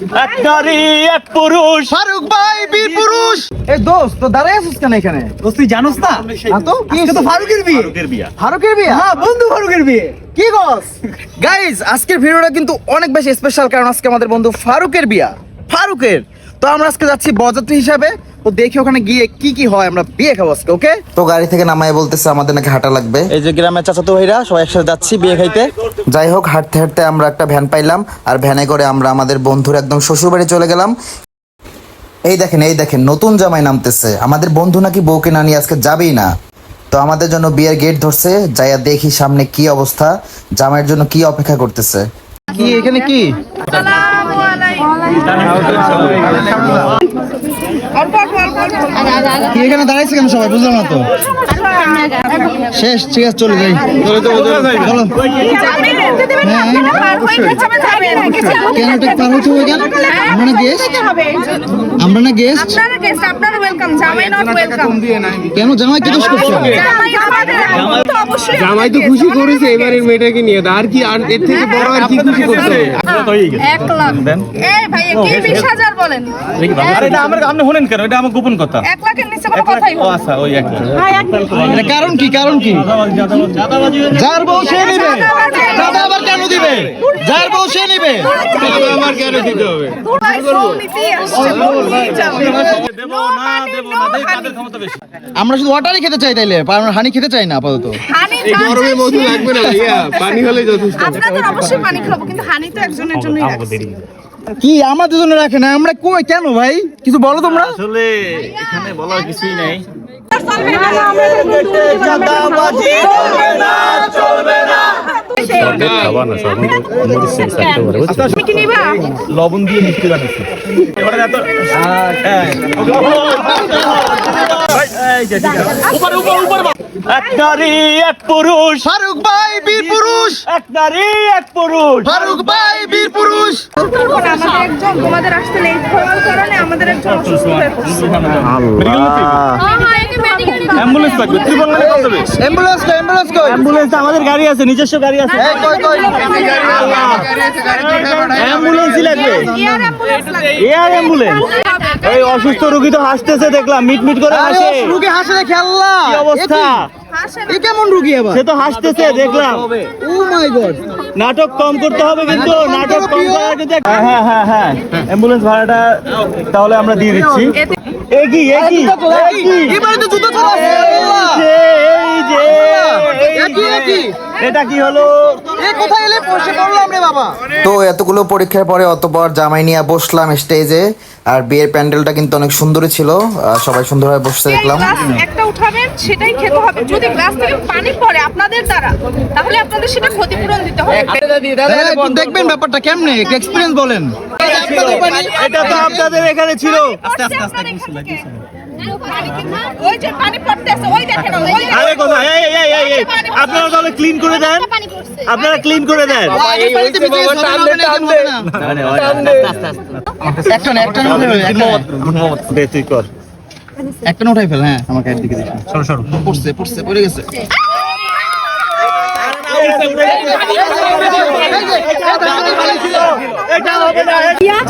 এক নারী এক পুরুষ। ফারুক ভাই বীর পুরুষ। এ দোস্ত তো দাঁড়ায় আছিস কেন এখানে? দোস্ত তুই জানোস না? না তো কি তো ফারুকের বিয়ে। ফারুকের বিয়া। ফারুকের বিয়ে? হ্যাঁ বন্ধু ফারুকের বিয়ে। কি গস গাইজ আজকের ভিডিওটা কিন্তু অনেক বেশি স্পেশাল কারণ আজকে আমাদের বন্ধু ফারুকের বিয়া। ফারুকের। তো আমরা আজকে যাচ্ছি বরযাত্রী হিসাবে। তো দেখি ওখানে গিয়ে কি কি হয় আমরা বিয়ে খাব আজকে ওকে তো গাড়ি থেকে নামায় বলতেছে আমাদের নাকি হাঁটা লাগবে। এই যে গ্রামের চাচাতো ভাইরা সবাই একসাথে যাচ্ছি বিয়ে খাইতে। যাই হোক হাঁটতে হাঁটতে আমরা একটা ভ্যান পাইলাম আর ভ্যানে করে আমরা আমাদের বন্ধুর একদম শ্বশুর বাড়ি চলে গেলাম। এই দেখেন এই দেখেন নতুন জামাই নামতেছে। আমাদের বন্ধু নাকি বউকে না নিয়ে আজকে যাবেই না। তো আমাদের জন্য বিয়ের গেট ধরছে যাইয়া দেখি সামনে কি অবস্থা জামাইয়ের জন্য কি অপেক্ষা করতেছে। কি এখানে কি? কি এখানে দাঁড়াইছে কেন সবাই? বুঝলাম না তো। শেষ, ঠিক আছে, চলে যাই। চলো চলো। আমরা না গেস্ট আমরা না গেস্ট আপনারা guest, আপনারা welcome, জামাই কেন তো অবশ্যই জামাই তো খুশি করেছে এবারের মেয়েটাকে নিয়ে। আর কি আর এর থেকে বড় আর কি খুশি করতে এক লাখ। এই ভাইয়া, কি বিশ হাজার বলেন? আরে এটা আমার আপনি শুনেন কেন? এটা আমার গোপন কথা। এক লাখের নিচে কোনো কথাই ও আচ্ছা ওই এক লাখ। কারণ কি কারণ কি? যার বউ সে নেবে। না দেই তাদের ক্ষমতা বেশি আমরা শুধু ওয়াটারই খেতে চাই তাইলে আমরা হানি খেতে চাই না আপাতত। এই গরমে মধু লাগবে না ভাইয়া পানি হলে যথেষ্ট। আপনাদের অবশ্যই পানি খাব কিন্তু হানি তো একজনের জন্যই রাখছি। কি আমাদের জন্য রাখে না? আমরা কই কেন ভাই? কিছু বলো তোমরা। আসলে এখানে বলার কিছুই নাই। দিয়ে মিষ্টি বানাচ্ছি এবারে এত হ্যাঁ। এই যে, ঠিক আছে। উপরে, উপরে, উপরে এক নারী এক পুরুষ। ফারুক ভাই বীর পুরুষ। এক নারী এক পুরুষ। ফারুক ভাই বীর পুরুষ। আমাদের একজন তোমাদের আসতে হওয়ার কারণে আমাদের একজন অসুস্থ হয়ে পড়ছে। অ্যাম্বুলেন্স লাগবে কত দেবে অ্যাম্বুলেন্স কই অ্যাম্বুলেন্স কই? অ্যাম্বুলেন্স আমাদের গাড়ি আছে নিজস্ব গাড়ি আছে। এই কই কই? অ্যাম্বুলেন্সই লাগবে। এয়ার অ্যাম্বুলেন্স লাগবে। এয়ার অ্যাম্বুলেন্স এই অসুস্থ রোগী তো হাসতেছে দেখলাম মিট মিট করে হাসে। রুগী হাসে দেখে আল্লাহ। কি অবস্থা? এ কেমন রুগী আবার সে তো হাসতেছে দেখলাম। Oh my God. নাটক কম করতে হবে কিন্তু নাটক কম করো, কিন্তু হ্যাঁ হ্যাঁ হ্যাঁ অ্যাম্বুলেন্স ভাড়াটা তাহলে আমরা দিয়ে দিচ্ছি। একই একই এবারে তো জুতো চলে আল্লাহ। এই যে যে। একই এটা কি হলো? এ কোথায় এলে বসে পড়লাম রে বাবা। তো এতগুলো পরীক্ষার পরে অতপর জামাই নিয়ে বসলাম স্টেজে আর বিয়ের প্যান্ডেলটা কিন্তু অনেক সুন্দরই ছিল আর সবাই সুন্দরভাবে বসতে দেখলাম। একটা উঠাবেন সেটাই খেতে হবে। যদি গ্লাস থেকে পানি পড়ে আপনাদের দ্বারা তাহলে আপনাদের সেটা ক্ষতিপূরণ দিতে হবে। দেখবেন ব্যাপারটা কেমনে? এক্সপিরিয়েন্স বলেন। এটা তো আপনাদের এখানে ছিল। আস্তে আস্তে আস্তে আপনারা তাহলে ক্লিন করে দেন। আপনারা ক্লিন করে দেন। একটা উঠাই ফেল, হ্যাঁ আমার গায়ের দিকে সরো সরো। পড়ছে পড়ছে পড়ে গেছে।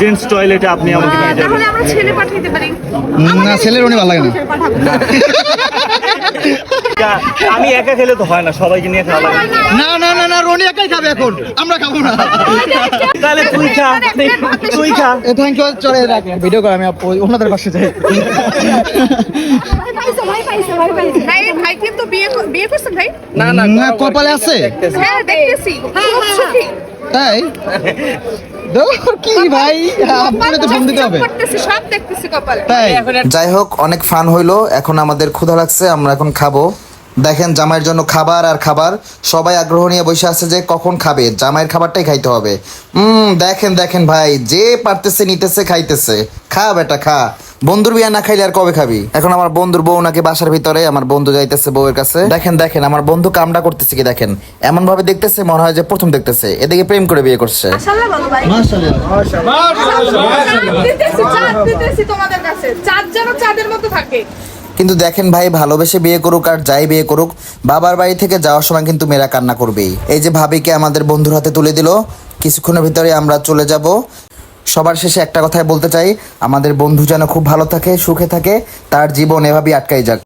জেন্টস টয়লেটে আপনি আমাকে নিয়ে যাবেন। তাহলে আমরা ছেলে পাঠাইতে পারি। না ছেলের উনি ভালো লাগে না। আমি একা খেলে তো হয় না সবাইকে নিয়ে খাওয়া না না না না রনি একাই খাবে এখন। আমরা খাব না। তাহলে তুই খা তুই খা। এ থ্যাংক ইউ চলে রাখ ভিডিও করে আমি ওনাদের পাশে যাই। ভাই কিন্তু বিয়ে বিয়ে করছেন ভাই? না কপালে আছে। হ্যাঁ দেখতেছি। খুব সুখী। তাই? দেখো কি ভাই? আপনাকে তো ফোন দিতে হবে। করতেছি সব দেখতেছি কপালে। তাই। যাই হোক অনেক ফান হইল। এখন আমাদের ক্ষুধা লাগছে আমরা এখন খাব। দেখেন জামাইয়ের জন্য খাবার আর খাবার। সবাই আগ্রহ নিয়ে বসে আছে যে কখন খাবে। জামাইয়ের খাবারটাই খাইতে হবে। হুম দেখেন দেখেন ভাই যে পারতেছে নিতেছে খাইতেছে। খা বেটা খা। বন্ধুর বিয়া না খাইলে আর কবে খাবি? এখন আমার বন্ধুর বউ নাকি বাসার ভিতরে আমার বন্ধু যাইতেছে বউয়ের কাছে। দেখেন দেখেন আমার বন্ধু কামটা করতেছে কি দেখেন? এমন ভাবে দেখতেছে মনে হয় যে প্রথম দেখতেছে। এদিকে প্রেম করে বিয়ে করছে। কিন্তু দেখেন ভাই ভালোবেসে বিয়ে করুক আর যাই বিয়ে করুক বাবার বাড়ি থেকে যাওয়ার সময় কিন্তু মেয়েরা কান্না করবেই। এই যে ভাবিকে আমাদের বন্ধুর হাতে তুলে দিল কিছুক্ষণের ভিতরে আমরা চলে যাব। সবার শেষে একটা কথাই বলতে চাই, আমাদের বন্ধু যেন খুব ভালো থাকে, সুখে থাকে, তার জীবন এভাবেই আটকাই যাক।